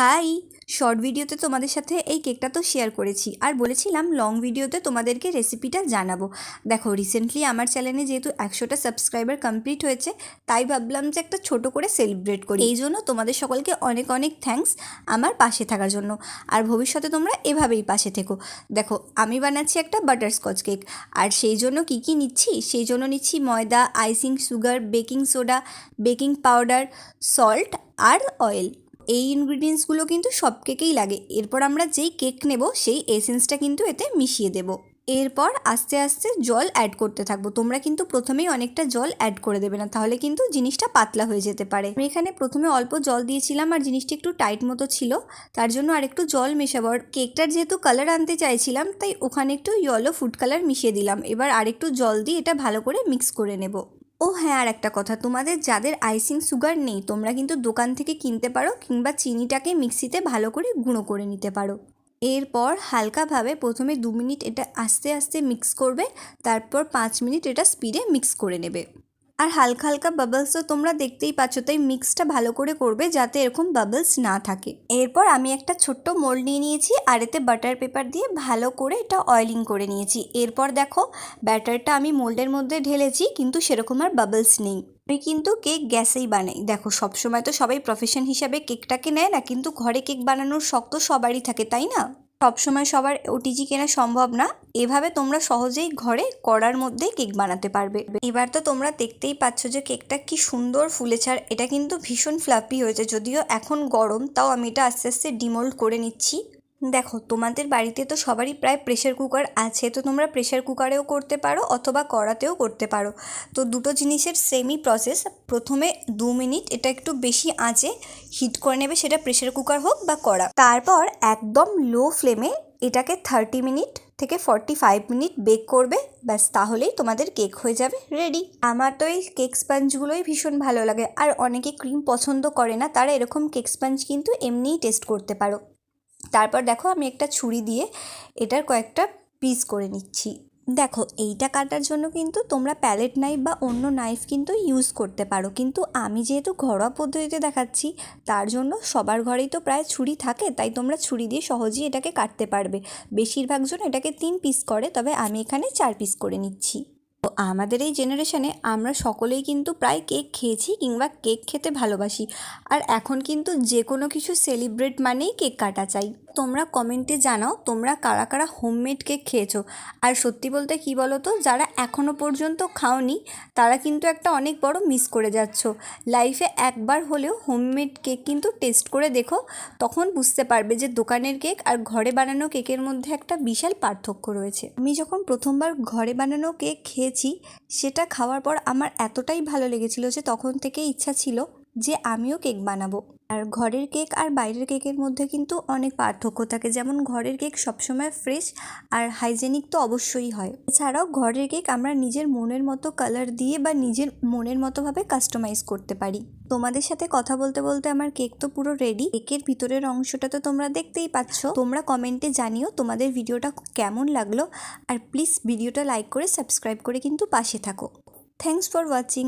High short ভিডিওতে তোমাদের সাথে এই কেকটা তো শেয়ার করেছি। আর বলেছিলাম লং ভিডিওতে তোমাদেরকে রেসিপিটা জানাব। দেখো রিসেন্টলি আমার চ্যানেলে যেহেতু একশোটা সাবস্ক্রাইবার কমপ্লিট হয়েছে, তাই ভাবলাম যে একটা ছোট করে সেলিব্রেট করি। এই জন্য তোমাদের সকলকে অনেক অনেক থ্যাঙ্কস আমার পাশে থাকার জন্য। আর ভবিষ্যতে তোমরা এভাবেই পাশে থেকো। দেখো, আমি বানাচ্ছি একটা বাটারস্কচ কেক আর সেই জন্য কী কী নিচ্ছি? সেই জন্য নিচ্ছি ময়দা icing sugar baking soda baking powder salt আর অয়েল এই ইনগ্রিডিয়েন্টসগুলো কিন্তু সব কেকেই লাগে। এরপর আমরা যেই কেক নেব, সেই এসেন্সটা কিন্তু এতে মিশিয়ে দেব। এরপর আস্তে আস্তে জল অ্যাড করতে থাকব। তোমরা কিন্তু প্রথমেই অনেকটা জল অ্যাড করে দেবে না, তাহলে কিন্তু জিনিসটা পাতলা হয়ে যেতে পারে। আমি এখানে প্রথমে অল্প জল দিয়েছিলাম আর জিনিসটা একটু টাইট মতো ছিল। তার জন্য আর একটু জল মেশাবো। আর কেকটার যেহেতু কালার আনতে চাইছিলাম, তাই ওখানে একটু ইয়েলো ফুড কালার মিশিয়ে দিলাম। এবার আরেকটু জল দিয়ে এটা ভালো করে মিক্স করে নেব। ও হ্যাঁ আর একটা কথা, তোমাদের যাদের আইসিং সুগার নেই, তোমরা কিন্তু দোকান থেকে কিনতে পারো কিংবা চিনিটাকে মিক্সিতে ভালো করে গুঁড়ো করে নিতে পারো। এরপর হালকাভাবে প্রথমে দু মিনিট এটা আস্তে আস্তে মিক্স করবে, তারপর পাঁচ মিনিট এটা স্পিডে মিক্স করে নেবে। আর হালকা হালকা বাবলস তো তোমরা দেখতেই পাচ্ছ, তাই মিক্সটা ভালো করে করবে যাতে এরকম বাবলস না থাকে। এরপর আমি একটা ছোট্ট মোল্ড নিয়ে নিয়েছি আর এতে বাটার পেপার দিয়ে ভালো করে এটা অয়েলিং করে নিয়েছি। এরপর দেখো, ব্যাটারটা আমি মোল্ডের মধ্যে ঢেলেছি, কিন্তু সেরকম আর বাবলস নেই। আমি কিন্তু কেক গ্যাসেই বানাই। দেখো, সবসময় তো সবাই প্রফেশন হিসাবে কেকটাকে নেয় না, কিন্তু ঘরে কেক বানানোর শখ তো সবারই থাকে, তাই না? সবসময় সবার ওটিজি কেনা সম্ভব না। এভাবে তোমরা সহজেই ঘরে কড়ার মধ্যে কেক বানাতে পারবে। এবার তো তোমরা দেখতেই পাচ্ছ যে কেকটা কি সুন্দর ফুলেছে, আর এটা কিন্তু ভীষণ ফ্লাপি হয়েছে। যদিও এখন গরম, তাও আমি এটা আস্তে আস্তে ডিমোল্ড করে নিচ্ছি। দেখো, তোমাদের বাড়িতে তো সবারই প্রায় প্রেশার কুকার আছে, তো তোমরা প্রেশার কুকারেও করতে পারো অথবা কড়াতেও করতে পারো। তো দুটো জিনিসের সেমই প্রসেস প্রথমে দু মিনিট এটা একটু বেশি আঁচে হিট করে নেবে, সেটা প্রেশার কুকার হোক বা কড়া। তারপর একদম লো ফ্লেমে এটাকে থার্টি মিনিট থেকে ফর্টি ফাইভ মিনিট বেক করবে, ব্যাস তাহলেই তোমাদের কেক হয়ে যাবে রেডি আমার তো এই কেক স্পঞ্জগুলোই ভীষণ ভালো লাগে, আর অনেকে ক্রিম পছন্দ করে না, তারা এরকম কেক স্পঞ্জ কিন্তু এমনিই টেস্ট করতে পারো। তারপর দেখো আমি একটা ছুরি দিয়ে এটার কয়েকটা পিস করে নিচ্ছি। দেখো, এইটা কাটার জন্য কিন্তু তোমরা প্যালেট নাইফ বা অন্য নাইফ কিন্তু ইউজ করতে পারো। কিন্তু আমি যেহেতু ঘরোয়া পদ্ধতিতে দেখাচ্ছি, তার জন্য সবার ঘরেই তো প্রায় ছুরি থাকে, তাই তোমরা ছুরি দিয়ে সহজেই এটাকে কাটতে পারবে। বেশিরভাগ জন এটাকে তিন পিস করে, তবে আমি এখানে চার পিস করে নিচ্ছি। তো আমাদের এই জেনারেশনে আমরা সকলেই কিন্তু প্রায় কেক খেয়েছি কিংবা কেক খেতে ভালোবাসি। আর এখন কিন্তু যে কোনো কিছু সেলিব্রেট মানেই কেক কাটা চাই। তোমরা কমেন্টে জানাও তোমরা কারা কারা হোমমেড কেক খেয়েছো। আর সত্যি বলতে কি বলো তো যারা এখনও পর্যন্ত খাওনি, তারা কিন্তু একটা অনেক বড় মিস করে যাচ্ছ। লাইফে একবার হলেও হোমমেড কেক কিন্তু টেস্ট করে দেখো, তখন বুঝতে পারবে যে দোকানের কেক আর ঘরে বানানো কেকের মধ্যে একটা বিশাল পার্থক্য রয়েছে। আমি যখন প্রথমবার ঘরে বানানো কেক খেয়েছি, সেটা খাওয়ার পর আমার এতটাই ভালো লেগেছিল যে তখন থেকে ইচ্ছা ছিল যে আমিও কেক বানাবো। আর ঘরের কেক আর বাইরের কেকের মধ্যে কিন্তু অনেক পার্থক্য থাকে। যেমন ঘরের কেক সবসময় ফ্রেশ আর হাইজেনিক তো অবশ্যই হয়। এছাড়াও ঘরের কেক আমরা নিজের মনের মতো কালার দিয়ে বা নিজের মনের মতোভাবে কাস্টমাইজ করতে পারি। তোমাদের সাথে কথা বলতে বলতে আমার কেক তো পুরো রেডি কেকের ভিতরের অংশটা তো তোমরা দেখতেই পাচ্ছ। তোমরা কমেন্টে জানিও তোমাদের ভিডিওটা কেমন লাগল। আর প্লিজ ভিডিওটা লাইক করে সাবস্ক্রাইব করে কিন্তু পাশে থাকো। Thanks for watching